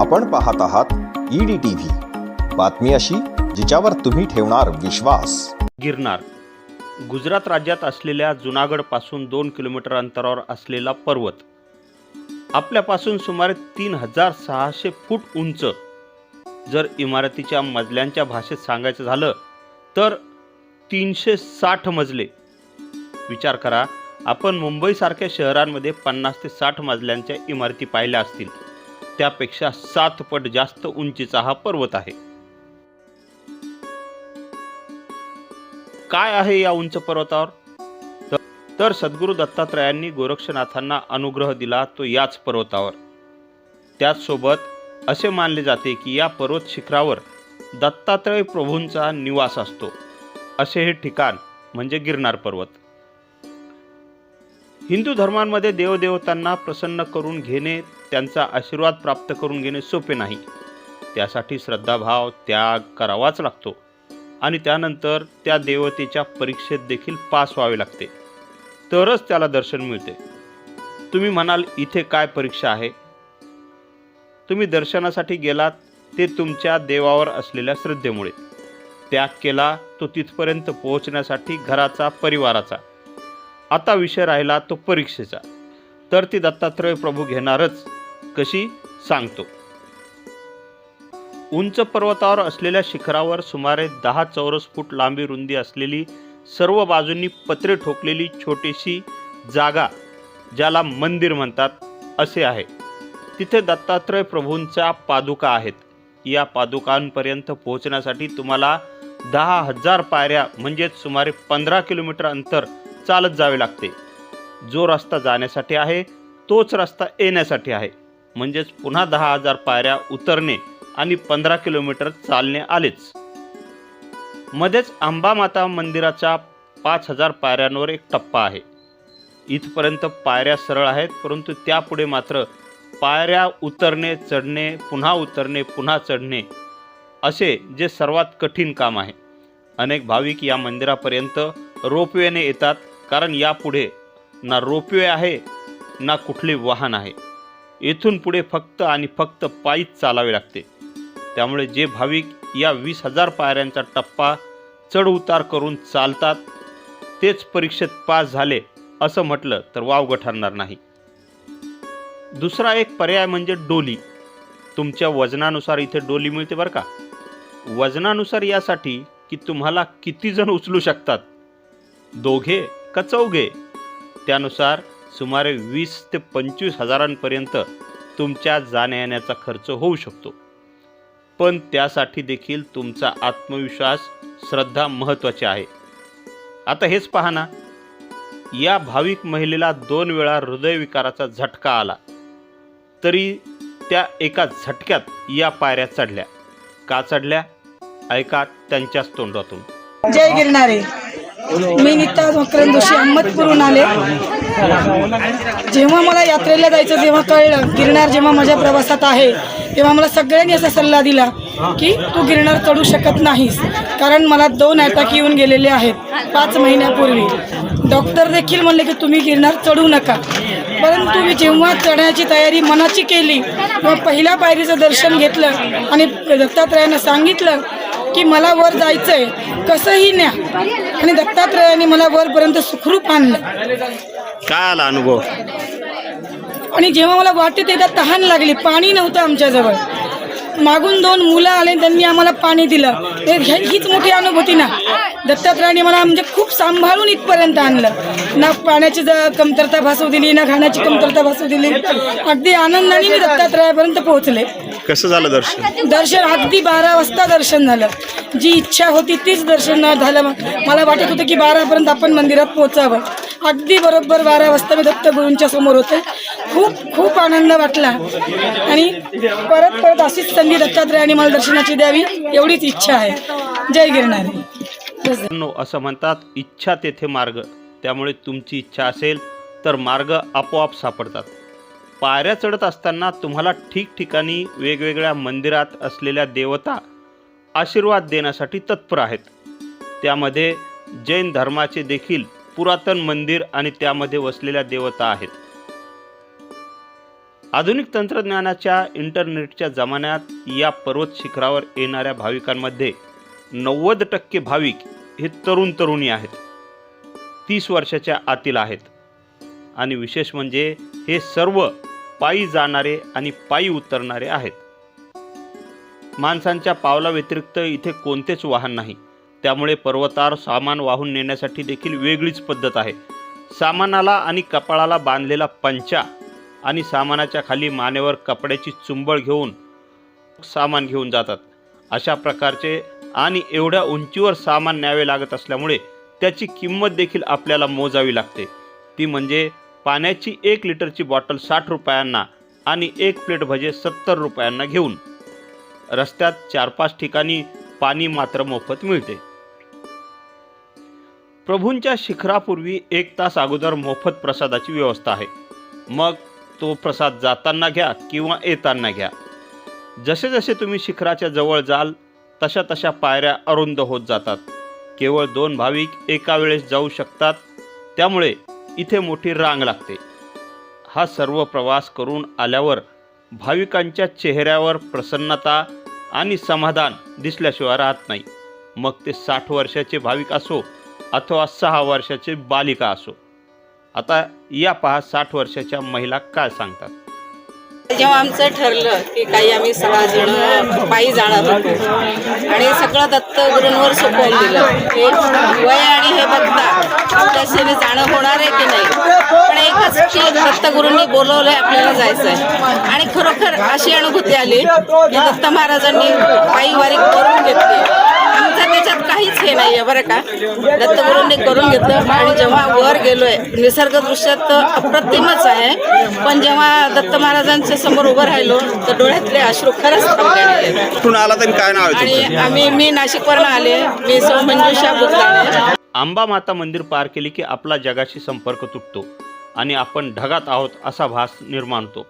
आपण पाहत आहात ईडी टीव्ही बातमी अशी जिच्यावर तुम्ही ठेवणार विश्वास. गिरनार. गुजरात राज्यात असलेल्या जुनागडपासून दोन किलोमीटर अंतरावर असलेला पर्वत. आपल्यापासून सुमारे तीन हजार सहाशे फूट उंच. जर इमारतीच्या मजल्यांच्या भाषेत सांगायचं झालं तर तीनशे साठ मजले. विचार करा आपण मुंबईसारख्या शहरांमध्ये पन्नास ते साठ मजल्यांच्या इमारती पाहिल्या असतील. त्यापेक्षा सात पट जास्त उंचीचा हा पर्वत आहे. काय आहे या उंच पर्वतावर? तर- सद्गुरू दत्तात्रयांनी गोरक्षनाथांना अनुग्रह दिला तो याच पर्वतावर. त्याचसोबत असे मानले जाते की या पर्वत शिखरावर दत्तात्रय प्रभूंचा निवास असतो. असे हे ठिकाण म्हणजे गिरनार पर्वत. हिंदू धर्मांमध्ये देवदेवतांना प्रसन्न करून घेणे त्यांचा आशीर्वाद प्राप्त करून घेणे सोपे नाही. त्यासाठी श्रद्धाभाव त्याग करावाच लागतो. आणि त्यानंतर त्या देवतेच्या परीक्षेत देखील पास व्हावे लागते. तरच त्याला दर्शन मिळते. तुम्ही म्हणाल इथे काय परीक्षा आहे? तुम्ही दर्शनासाठी गेलात ते तुमच्या देवावर असलेल्या श्रद्धेमुळे. त्याग केला तो तिथपर्यंत पोहोचण्यासाठी घराचा परिवाराचा. आता विषय राहिला तो परीक्षेचा. तर ती दत्तात्रय प्रभू घेणारच कशी? सांगतो. उंच पर्वतावर असलेल्या शिखरावर सुमारे दहा चौरस फूट लांबी रुंदी असलेली सर्व बाजूंनी पत्रे ठोकलेली छोटीशी जागा ज्याला मंदिर म्हणतात असे आहे. तिथे दत्तात्रय प्रभूंच्या पादुका आहेत. या पादुकांपर्यंत पोहोचण्यासाठी तुम्हाला दहा हजार पायऱ्या म्हणजेच सुमारे पंधरा किलोमीटर अंतर चालत जावे लागते. जो रस्ता जाण्यासाठी आहे तोच रस्ता येण्यासाठी आहे. म्हणजेच पुन्हा दहा हजार पायऱ्या उतरणे आणि पंधरा किलोमीटर चालणे आलेच. मध्येच अंबामाता मंदिराच्या पाच हजार पायऱ्यांवर एक टप्पा आहे. इथपर्यंत पायऱ्या सरळ आहेत परंतु त्यापुढे मात्र पायऱ्या उतरणे चढणे पुन्हा उतरणे पुन्हा चढणे असे जे सर्वात कठीण काम आहे. अनेक भाविक या मंदिरापर्यंत रोपवेने येतात कारण यापुढे ना रोपवे आहे ना कुठले वाहन आहे. येथून पुढे फक्त आणि फक्त पायीच चालावे लागते. त्यामुळे जे भाविक या वीस हजार पायऱ्यांचा टप्पा चढउतार करून चालतात तेच परीक्षेत पास झाले असं म्हटलं तर वावगं ठरणार नाही. दुसरा एक पर्याय म्हणजे डोली. तुमच्या वजनानुसार इथे डोली मिळते बरं का? वजनानुसार यासाठी की तुम्हाला किती जण उचलू शकतात? दोघे का त्यानुसार सुमारे वीस ते पंचवीस हजारांपर्यंत तुमच्या जाण्यायेण्याचा खर्च होऊ शकतो. पण त्यासाठी देखील तुमचा आत्मविश्वास श्रद्धा महत्त्वाची आहे. आता हेच पहा ना. या भाविक महिलेला दोन वेळा हृदयविकाराचा झटका आला. तरी त्या एका झटक्यात या पायऱ्या चढल्या. का चढल्या? ऐका त्यांच्याच तोंडातून. जय गिरणारे मी नित्ता मकरंद जोशी अहमदपूरहून आले. जेव्हा मला यात्रेला जायचं जेव्हा कळलं गिरणार जेव्हा माझ्या प्रवासात आहे तेव्हा मला सगळ्यांनी असा सल्ला दिला की तू गिरणार चढू शकत नाहीस कारण मला दोन अटॅक येऊन गेलेले आहेत पाच महिन्यापूर्वी. डॉक्टर देखील म्हणले की तुम्ही गिरणार चढू नका. परंतु मी जेव्हा चढण्याची तयारी मनाची केली तेव्हा पहिल्या पायरीचं दर्शन घेतलं आणि दत्तात्रयानं सांगितलं की मला वर जायचं आहे कसंही न्या. आणि दत्तात्रयाने मला वरपर्यंत सुखरूप आणलं. काय आला अनुभव? आणि जेव्हा मला वाटेत एकदा तहान लागली पाणी नव्हतं आमच्याजवळ मागून दोन मुलं आले त्यांनी आम्हाला पाणी दिलं. हीच मोठी अनुभूती ना. दत्तात्रयाने मला म्हणजे खूप सांभाळून इथपर्यंत आणलं. ना पाण्याची कमतरता भासू दिली ना खाण्याची कमतरता भासू दिली. अगदी आनंदाने मी दत्तात्रयापर्यंत पोहोचले. कसं झालं दर्शन? दर्शन अगदी बारा वाजता दर्शन झालं. जी इच्छा होती तीच दर्शन झालं. मला वाटत होतं की बारापर्यंत आपण मंदिरात पोहोचावं. अगदी बरोबर बारा वाजता मी दत्तगुरूंच्या समोर होते. खूप खूप आनंद वाटला. आणि परत परत अशीच संधी दत्तात्रयाने मला दर्शनाची द्यावी एवढीच इच्छा आहे. जय गिरणारी असं म्हणतात इच्छा तेथे मार्ग. त्यामुळे तुमची इच्छा असेल तर मार्ग आपोआप सापडतात. पायऱ्या चढत असताना तुम्हाला ठिकठिकाणी वेगवेगळ्या मंदिरात असलेल्या देवता आशीर्वाद देण्यासाठी तत्पर आहेत. त्यामध्ये जैन धर्माचे देखील पुरातन मंदिर आणि त्यामध्ये वसलेल्या देवता आहेत. आधुनिक तंत्रज्ञानाच्या इंटरनेटच्या जमान्यात या पर्वत शिखरावर येणाऱ्या भाविकांमध्ये नव्वद टक्के भाविक हे तरुण तरुणी आहेत. तीस वर्षाच्या आतील आहेत. आणि विशेष म्हणजे हे सर्व पायी जाणारे आणि पायी उतरणारे आहेत. माणसांच्या पावला व्यतिरिक्त इथे कोणतेच वाहन नाही. त्यामुळे पर्वतावर सामान वाहून नेण्यासाठी देखील वेगळीच पद्धत आहे. सामानाला आणि कपाळाला बांधलेला पंचा आणि सामानाच्या खाली मानेवर कपड्याची चुंबळ घेऊन सामान घेऊन जातात. अशा प्रकारचे आणि एवढ्या उंचीवर सामान न्यावे लागत असल्यामुळे त्याची किंमत देखील आपल्याला मोजावी लागते. ती म्हणजे पाण्याची एक लिटरची बॉटल साठ रुपयांना आणि एक प्लेट भजे सत्तर रुपयांना घेऊन. रस्त्यात चार पाच ठिकाणी पाणी मात्र मोफत मिळते. प्रभूंच्या शिखरापूर्वी एक तास अगोदर मोफत प्रसादाची व्यवस्था आहे. मग तो प्रसाद जाताना घ्या किंवा येताना घ्या. जसे जसे तुम्ही शिखराच्या जवळ जाल तशा तशा पायऱ्या अरुंद होत जातात. केवळ दोन भाविक एका वेळेस जाऊ शकतात. त्यामुळे इथे मोठी रांग लागते. हा सर्व प्रवास करून आल्यावर भाविकांच्या चेहऱ्यावर प्रसन्नता आणि समाधान दिसल्याशिवाय राहत नाही. मग ते साठ वर्षाचे भाविक असो अथवा सहा वर्षाचे बालिका असो. आता या पहा साठ वर्षाच्या महिला काय सांगतात. जेव्हा आमचं ठरलं की काही आम्ही सगळा जण पायी जाणार होतो आणि सगळं दत्त गुरूंवर सोपवून दिलं हे वय आणि हे बघता आमच्याशी जाणं होणार आहे की नाही? पण एकच की दत्त गुरूंनी बोलवलंय आपल्याला जायचं आहे आणि खरोखर अशी अनुभूती आली की दत्त महाराजांनी पायी वारी करून घेतली. काहीच हे नाहीये बरं का. दत्तगुरूंनी करून घेतलं आणि जेव्हा वर गेलोय निसर्ग दृश्य तर अप्रतिमच आहे. पण जेव्हा दत्त महाराजांच्या समोर उभं राहिलो तर डोळ्यातले अश्रू खरंच. कुठून आला तर काय नाव आहे आणि आम्ही मी नाशिकवरून आले. मी सौ मंजुषा आंबा माता मंदिर पार केले की आपला जगाशी संपर्क तुटतो आणि आपण ढगात आहोत असा भास निर्माण होतो.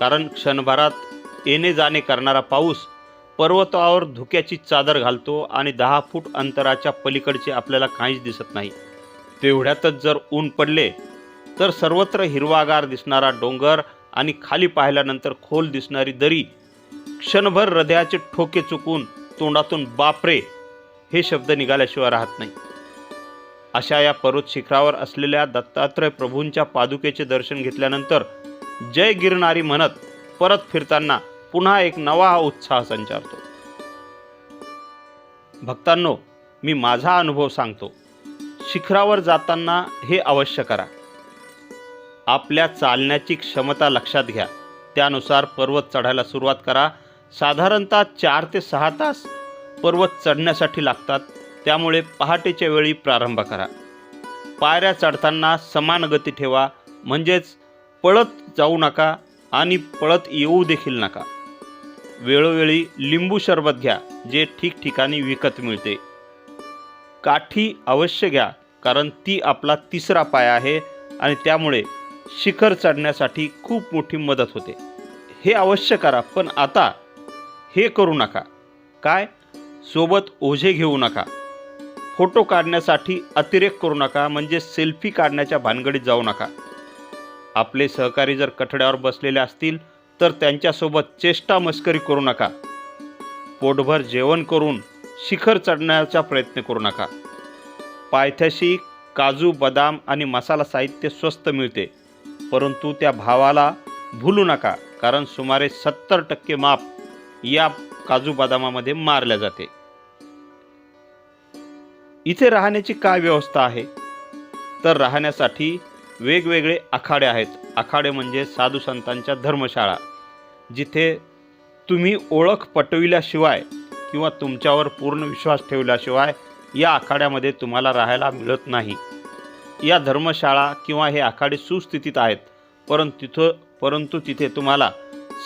कारण क्षणभरात येणे जाणे करणारा पाऊस पर्वतावर धुक्याची चादर घालतो आणि दहा फूट अंतराच्या पलीकडचे आपल्याला काहीच दिसत नाही. तेवढ्यातच जर ऊन पडले तर सर्वत्र हिरवागार दिसणारा डोंगर आणि खाली पाहिल्यानंतर खोल दिसणारी दरी क्षणभर हृदयाचे ठोके चुकून तोंडातून बापरे हे शब्द निघाल्याशिवाय राहत नाही. अशा या पर्वत शिखरावर असलेल्या दत्तात्रय प्रभूंच्या पादुकेचे दर्शन घेतल्यानंतर जय गिरणारी म्हणत परत फिरताना पुन्हा एक नवा उत्साह संचारतो. भक्तांनो मी माझा अनुभव सांगतो. शिखरावर जाताना हे अवश्य करा. आपल्या चालण्याची क्षमता लक्षात घ्या. त्यानुसार पर्वत चढायला सुरुवात करा. साधारणतः चार ते सहा तास पर्वत चढण्यासाठी लागतात. त्यामुळे पहाटेच्या वेळी प्रारंभ करा. पायऱ्या चढताना समान गती ठेवा. म्हणजेच पळत जाऊ नका आणि पळत येऊ देखील नका. वेळोवेळी लिंबू सरबत घ्या जे ठिकठिकाणी विकत मिळते. काठी अवश्य घ्या कारण ती आपला तिसरा पाय आहे आणि त्यामुळे शिखर चढण्यासाठी खूप मोठी मदत होते. हे अवश्य करा पण आता हे करू नका. काय? सोबत ओझे घेऊ नका. फोटो काढण्यासाठी अतिरेक करू नका म्हणजे सेल्फी काढण्याच्या भानगडीत जाऊ नका. आपले सहकारी जर कठड्यावर बसलेले असतील तर त्यांच्यासोबत चेष्टा मस्करी करू नका. पोटभर जेवण करून शिखर चढण्याचा प्रयत्न करू नका. पायथ्याशी काजू बदाम आणि मसाला साहित्य स्वस्त मिळते परंतु त्या भावाला भूलू नका कारण सुमारे सत्तर टक्के माप या काजू बदामामध्ये मारल्या जाते. इथे राहण्याची काय व्यवस्था आहे? तर राहण्यासाठी वेगवेगळे आखाडे आहेत. आखाडे म्हणजे साधू संतांच्या धर्मशाळा. जिथे तुम्ही ओळख पटविल्याशिवाय किंवा तुमच्यावर पूर्ण विश्वास ठेवल्याशिवाय या आखाड्यामध्ये तुम्हाला राहायला मिळत नाही. या धर्मशाळा किंवा हे आखाडे सुस्थितीत आहेत. परंतु तिथं परंतु तिथे तुम्हाला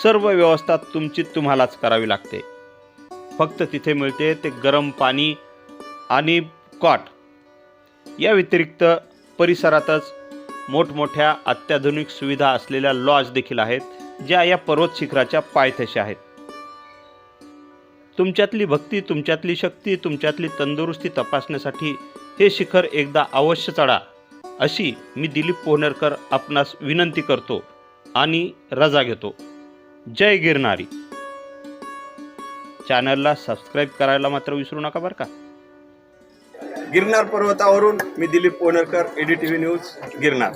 सर्व व्यवस्था तुमची तुम्हालाच करावी लागते. फक्त तिथे मिळते ते गरम पाणी आणि कॉट. या व्यतिरिक्त परिसरातच मोठमोठ्या अत्याधुनिक सुविधा असलेल्या लॉज देखील आहेत ज्या या पर्वत शिखराच्या पायथ्याशी आहेत. तुमच्यातली भक्ती तुमच्यातली शक्ती तुमच्यातली तंदुरुस्ती तपासण्यासाठी हे शिखर एकदा अवश्य चढा अशी मी दिलीप पोहनेरकर आपणास विनंती करतो आणि रजा घेतो. जय गिरणारी चॅनलला सबस्क्राईब करायला मात्र विसरू नका बरं का? गिरनार पर्वतावरून मी Dilip Ponarkar AD T V news Girnar.